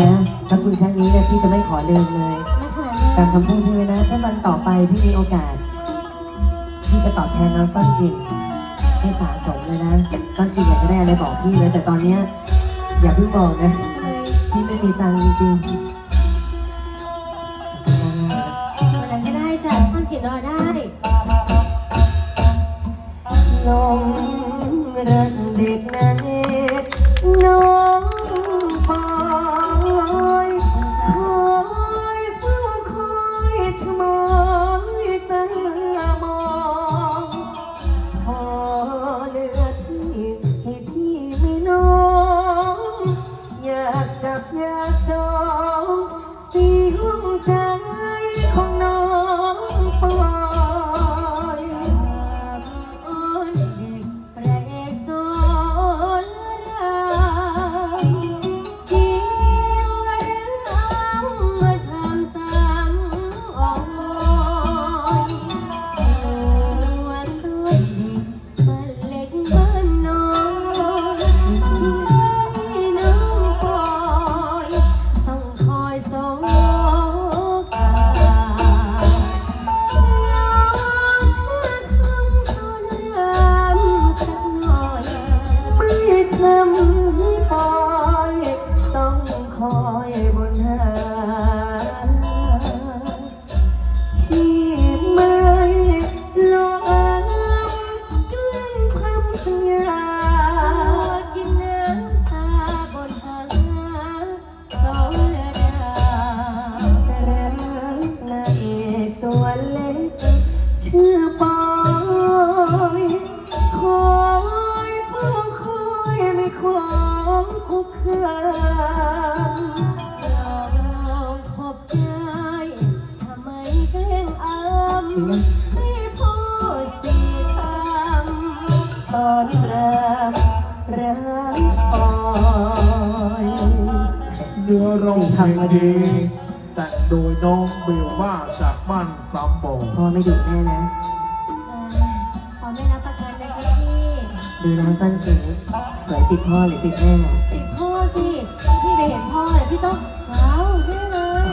นะถ้าคุณครั้งนี้เนี่ยพี่จะไม่ขอลืมเลย ไม่ขนาดนั้นตามคำพูดพี่ไว้นะ ถ้าวันต่อไปพี่มีโอกาส พี่จะตอบแทนน้องซ่อนกลิ่นให้สะสมเลยนะซ่อนกลิ่นอยากจะได้อะไรบอกพี่เลย แต่ตอนเนี้ยอย่าเพิ่งบอกนะ พี่ไม่มีตังค์จริงๆวันไหนก็ได้จ้ะท่านกินรอได้ลงรัก เนื้อร้องเพลงดีแต่งโดยน้องเบลว่าจากบ้านสามบ่อพ่อไม่ดุแน่นะขอไม่รับประกันนะเจ๊พี่ดูน้องสั้นเก๋สวยติดพ่อหรือติดแม่ติดพ่อสิพี่ไปเห็นพ่อเนี่ยพี่ต้องว้าวแน่เลย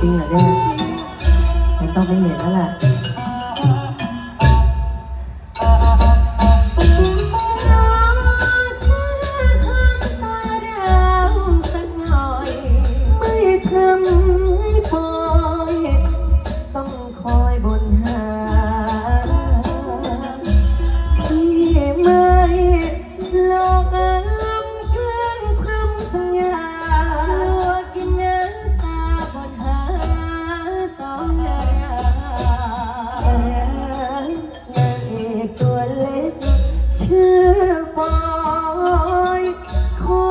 จริงเหรอเนี่ยมันต้องไปเห็นแล้วล่ะ ชื่อปอยคอ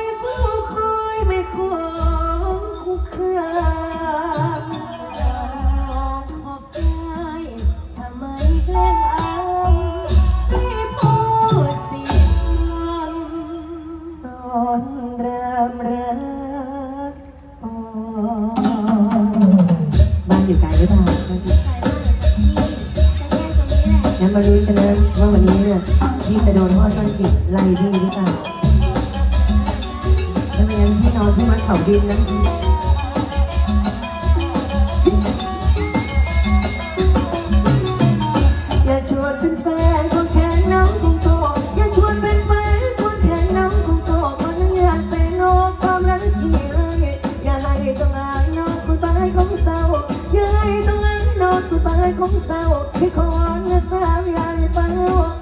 ยเฝ้าคอยไม่ขอคุกคามลองขอบใจทำไมแกล้งอำให้พูดสียงสอนรามรักปอยบ้านอยู่ไกลหรือเปล่า งั้นมาลุ้นกันนะว่าวันนี้เนี่ยพี่จะโดนพ่อต้นจิตไล่พี่หรือเปล่าถ้าไม่งั้นพี่นอนที่วัดเขาดินนะ คนตายของเศร้าที่ขอนสาวอย่าให้เป้า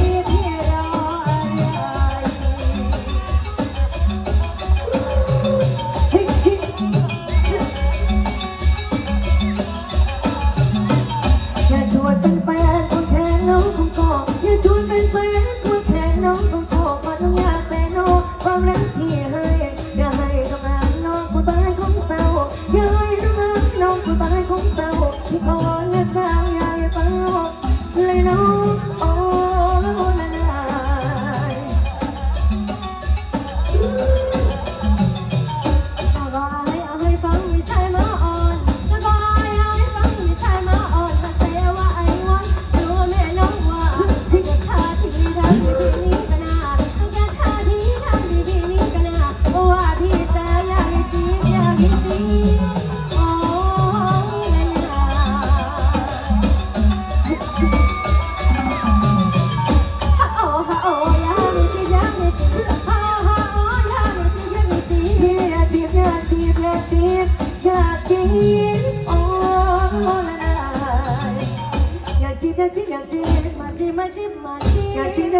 พี่ร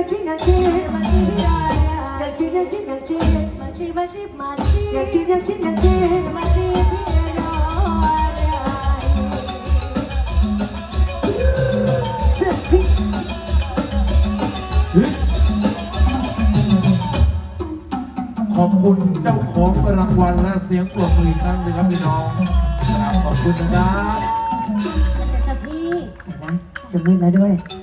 ขอบคุณเจ้าของรางวัลและเสียงปรบมืออีกครั้งหนึงครับพี่น้องครับขอบคุณนะครับ จะมืดแล้วด้วย